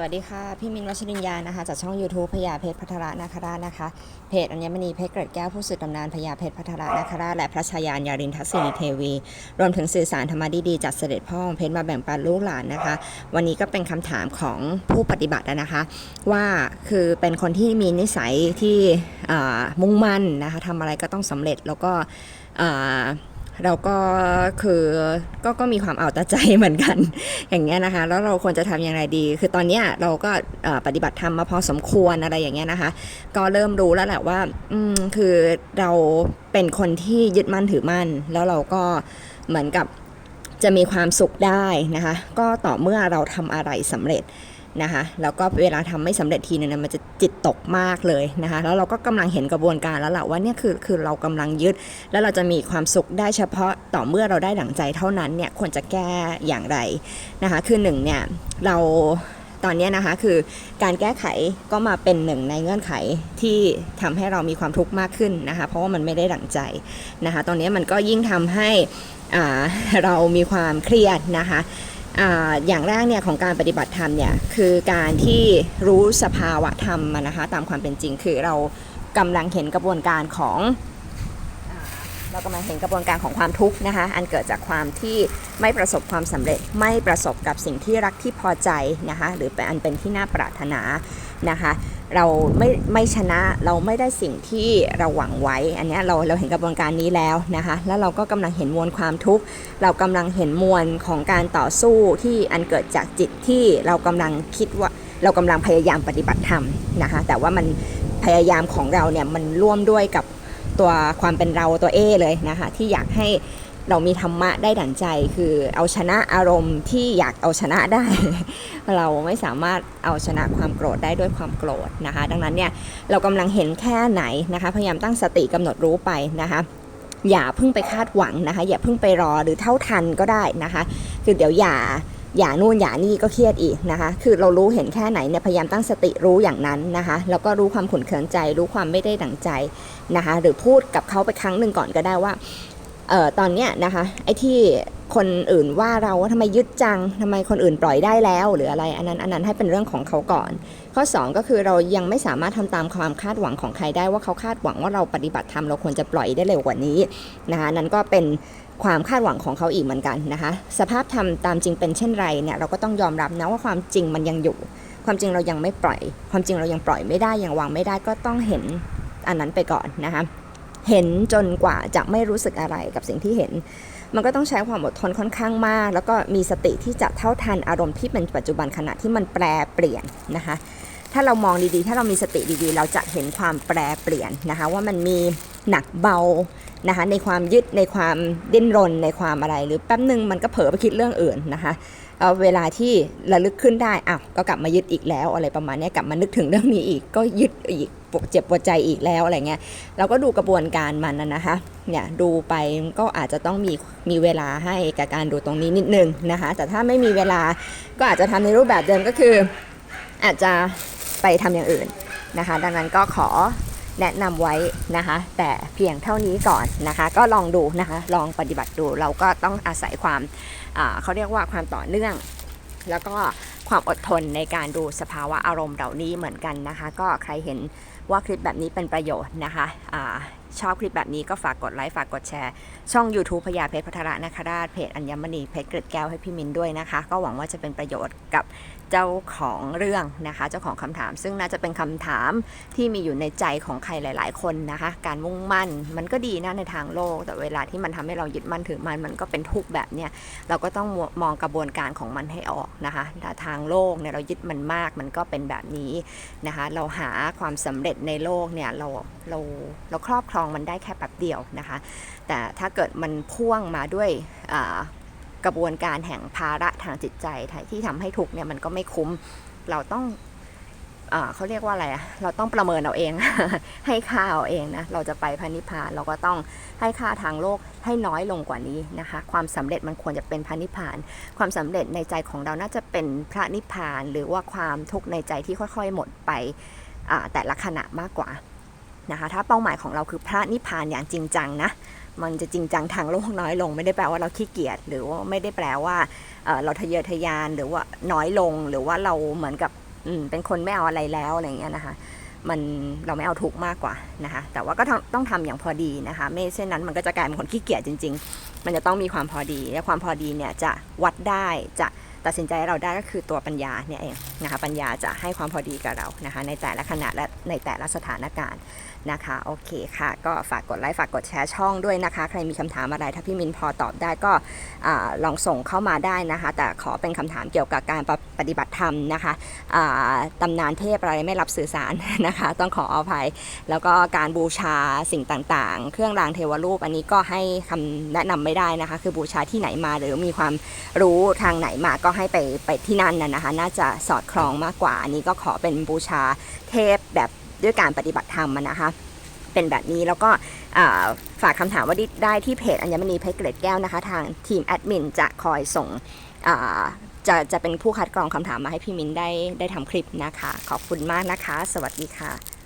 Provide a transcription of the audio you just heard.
สวัสดีค่ะ พี่มินวัชรินยานะคะจากช่อง YouTube พญาเพชรพัทระนาคราชนะคะ เพจอัญมณีเพชรเกร็ดแก้วผู้สื่อตำนานพญาเพชรพัทระนาคราชและพระชายานยารินทัศนีเทวี รวมถึงสื่อสารธรรมดีๆจากเสด็จพ่อของเพชรมาแบ่งปันลูกหลานนะคะ วันนี้ก็เป็นคำถามของผู้ปฏิบัตินะคะ ว่าคือเป็นคนที่มีนิสัยที่มุ่งมั่นนะคะทำอะไรก็ต้องสำเร็จแล้วก็ เราก็คือก็ก็มีความเอาแต่ใจเหมือนกัน อย่างเงี้ยนะคะ แล้วเราควรจะทำอย่างไรดี คือตอนเนี้ยเราก็ปฏิบัติธรรมมาพอสมควรอะไรอย่างเงี้ยนะคะ ก็เริ่มรู้แล้วแหละว่าอืมคือเราเป็นคนที่ยึดมั่นถือมั่น แล้วเราก็เหมือนกับจะมีความสุขได้นะคะ ก็ต่อเมื่อเราทำอะไรสำเร็จ นะคะแล้วก็เวลาทำไม่สำเร็จทีนึงเนี่ยมันจะจิตตกมากเลยนะคะแล้วเราก็กำลังเห็นกระบวนการแล้วแหละว่าเนี่ยคือคือเรากำลังยึด แล้วเราจะมีความสุขได้เฉพาะต่อเมื่อเราได้ดั่งใจเท่านั้นเนี่ยควรจะแก้อย่างไรนะคะคือหนึ่งเนี่ยเราตอนนี้นะคะคือการแก้ไขก็มาเป็นหนึ่งในเงื่อนไขที่ทำให้เรามีความทุกข์มากขึ้นนะคะเพราะว่ามันไม่ได้ดั่งใจนะคะตอนนี้มันก็ยิ่งทำให้อ่าเรามีความเครียดนะคะ อย่างแรกเนี่ยของการปฏิบัติธรรมเนี่ยคือการที่รู้สภาวะธรรมนะคะตามความเป็นจริงคือเรากำลังเห็นกระบวนการของ เรากำลังเห็นกระบวนการของความทุกข์นะคะ อันเกิดจากความที่ไม่ประสบความสำเร็จ ไม่ประสบกับสิ่งที่รักที่พอใจนะคะ หรือเป็นอันเป็นที่น่าปรารถนานะคะ เราไม่ไม่ชนะ เราไม่ได้สิ่งที่เราหวังไว้ อันนี้เราเราเห็นกระบวนการนี้แล้วนะคะ แล้วเราก็กำลังเห็นมวลความทุกข์ เรากำลังเห็นมวลของการต่อสู้ที่อันเกิดจากจิตที่เรากำลังคิดว่าเรากำลังพยายามปฏิบัติธรรมนะคะ แต่ว่ามันพยายามของเราเนี่ยมันร่วมด้วยกับ ตัวความเป็นเราตัวเอเลยนะคะ ที่อยากให้เรามีธรรมะได้ดั่งใจ คือเอาชนะอารมณ์ที่อยากเอาชนะได้ เราไม่สามารถเอาชนะความโกรธได้ด้วยความโกรธนะคะ ดังนั้นเนี่ยเรากำลังเห็นแค่ไหนนะคะ พยายามตั้งสติกำหนดรู้ไปนะคะอย่าเพิ่งไปคาดหวังนะคะ อย่าเพิ่งไปรอหรือเท่าทันก็ได้นะคะ คือเดี๋ยวอย่า อย่านู่นอย่านี่ก็เครียดอีกนะคะ คือเรารู้เห็นแค่ไหนเนี่ยพยายามตั้งสติรู้อย่างนั้นนะคะ แล้วก็รู้ความขุ่นเคืองใจ รู้ความไม่ได้ดั่งใจนะคะ หรือพูดกับเขาไปครั้งหนึ่งก่อนก็ได้ว่าเอ่อตอนเนี้ยนะคะไอ้ที่ คนอื่นว่าเราว่าทำไมยึดจังทำไมคนอื่นปล่อยได้แล้ว หรืออะไรอันนั้นอันนั้นให้เป็นเรื่องของเขาก่อน ข้อ 2 ก็คือเรายังไม่สามารถทำตามความคาดหวังของใครได้ว่าเขาคาดหวังว่าเราปฏิบัติธรรมเราควรจะปล่อยได้เร็วกว่านี้นะคะนั่นก็เป็นความคาดหวังของเขาอีกเหมือนกันนะคะ สภาพธรรมตามจริงเป็นเช่นไรเนี่ยเราก็ต้องยอมรับนะว่าความจริงมันยังอยู่ ความจริงเรายังไม่ปล่อย ความจริงเรายังปล่อยไม่ได้ยังวางไม่ได้ก็ต้องเห็นอันนั้นไปก่อนนะคะ เห็นจนกว่าจะไม่รู้สึกอะไรกับสิ่งที่เห็น มันก็ต้องใช้ความอดทนค่อนข้างมาก แล้วก็มีสติที่จะเท่าทันอารมณ์ที่เป็นปัจจุบันขณะที่มันแปรเปลี่ยนนะคะ ถ้าเรามองดีๆ ถ้าเรามีสติดีๆ เราจะเห็นความแปรเปลี่ยนนะคะ ว่ามันมีหนักเบานะคะในความยึดในความดิ้นรนในความอะไร หรือแป๊บหนึ่งมันก็เผลอไปคิดเรื่องอื่นนะคะเอาเวลาที่ระลึกขึ้นได้อ้าวก็กลับมายึดอีกแล้วอะไรประมาณนี้กลับมานึกถึงเรื่องนี้อีก ก็ยึดอีกปวดเจ็บปวดใจอีกแล้วอะไรเงี้ยเราก็ดูกระบวนการมันนะนะคะเนี่ยดูไปก็อาจจะต้องมีมีเวลาให้กับการดูตรงนี้นิดนึงนะคะ แต่ถ้าไม่มีเวลาก็อาจจะทำในรูปแบบเดิมก็คือ อาจจะ ไปทำอย่างอื่นนะคะ ดังนั้นก็ขอแนะนำไว้นะคะ แต่เพียงเท่านี้ก่อนนะคะ ก็ลองดูนะคะ ลองปฏิบัติดูเราก็ต้องอาศัยความเขาเรียกว่าความต่อเนื่อง แล้วก็ความอดทนในการดูสภาวะอารมณ์เหล่านี้เหมือนกันนะคะ ก็ใครเห็นว่าคลิปแบบนี้เป็นประโยชน์นะคะอาชอบคลิปแบบนี้ก็ฝากกดไลค์ ฝากกดแชร์ ช่อง YouTube พญาเพชรพัทระนาคราชเพจอัญมณีเพชรเกร็ดแก้วให้พี่มินด้วยนะคะ ก็หวังว่าจะเป็นประโยชน์กับเจ้าของเรื่องนะคะ เจ้าของคำถาม ซึ่งน่าจะเป็นคำถามที่มีอยู่ในใจของใครหลาย ๆ คนนะคะ การมุ่งมั่นมันก็ดีนะในทางโลก แต่เวลาที่มันทำให้เรายึดมั่นถือมันมันก็เป็นทุกแบบเนี้ยเราก็ต้องมองกระบวนการของมันให้ออกนะคะทางโลกเนี่ยเรายึดมันมากมันก็เป็นแบบนี้นะคะ เราหาความสำเร็จในโลกเนี่ยเราเราเราครอบครองมันได้แค่แป๊บเดียวนะคะ แต่ถ้าเกิดมันพ่วงมาด้วยกระบวนการแห่งภาระทางจิตใจที่ทำให้ทุกเนี่ยมันก็ไม่คุ้มเราต้องอเขาเรียกว่าอะไรอะเราต้องประเมินเอาเอง ให้ค่าเอาเองนะ เราจะไปพระนิพพานเราก็ต้องให้ค่าทางโลกให้น้อยลงกว่านี้นะคะ ความสำเร็จมันควรจะเป็นพระนิพพาน ความสำเร็จในใจของเราน่าจะเป็นพระนิพพาน หรือว่าความทุกข์ในใจที่ค่อย ๆ หมดไปแต่ละขณะมากกว่า นะคะ ถ้าเป้าหมายของเราคือพระนิพพานอย่างจริงจังนะมันจะจริงจังทางโลกน้อยลง ไม่ได้แปลว่าเราขี้เกียจหรือว่าไม่ได้แปลว่าเราทะเยอทะยานหรือว่าน้อยลงหรือว่าเราเหมือนกับเป็นคนไม่เอาอะไรแล้วอะไรอย่างเงี้ยนะคะ มันเราไม่เอาทุกมากกว่านะคะ แต่ว่าก็ต้องต้องทำอย่างพอดีนะคะ ไม่เช่นนั้นมันก็จะกลายเป็นคนขี้เกียจจริง ๆ มันจะต้องมีความพอดีและความพอดีเนี่ยจะวัดได้จะ ตัดสินใจเราได้ก็คือตัวปัญญาเนี่ยเองนะคะปัญญาจะให้ความพอดีกับเรานะคะในแต่ละขณะและในแต่ละสถานการณ์นะคะโอเคค่ะ ก็ฝากกดไลค์ฝากกดแชร์ช่องด้วยนะคะ ใครมีคำถามอะไรถ้าพี่มินพอตอบได้ก็ลองส่งเข้ามาได้นะคะ แต่ขอเป็นคำถามเกี่ยวกับการปปฏิบัติธรรมนะคะตำนานเทพอะไรไม่รับสื่อสารนะคะ ต้องขออภัย แล้วก็การบูชาสิ่งต่างๆ เครื่องรางเทวรูป อันนี้ก็ให้คำแนะนำไม่ได้นะคะ คือบูชาที่ไหนมาหรือมีความรู้ทางไหนมาก็ก็ให้ไปไปที่นั่นน่ะนะคะ น่าจะสอดคล้องมากกว่า อันนี้ก็ขอเป็นบูชาเทพแบบด้วยการปฏิบัติธรรมนะคะ เป็นแบบนี้แล้วก็ฝากคำถามว่าได้ที่เพจอัญมณีเพชรเกล็ดแก้วนะคะ ทางทีมแอดมินจะคอยส่งจะจะเป็นผู้คัดกรองคำถามมาให้พี่มินได้ได้ทำคลิปนะคะ ขอบคุณมากนะคะ สวัสดีค่ะ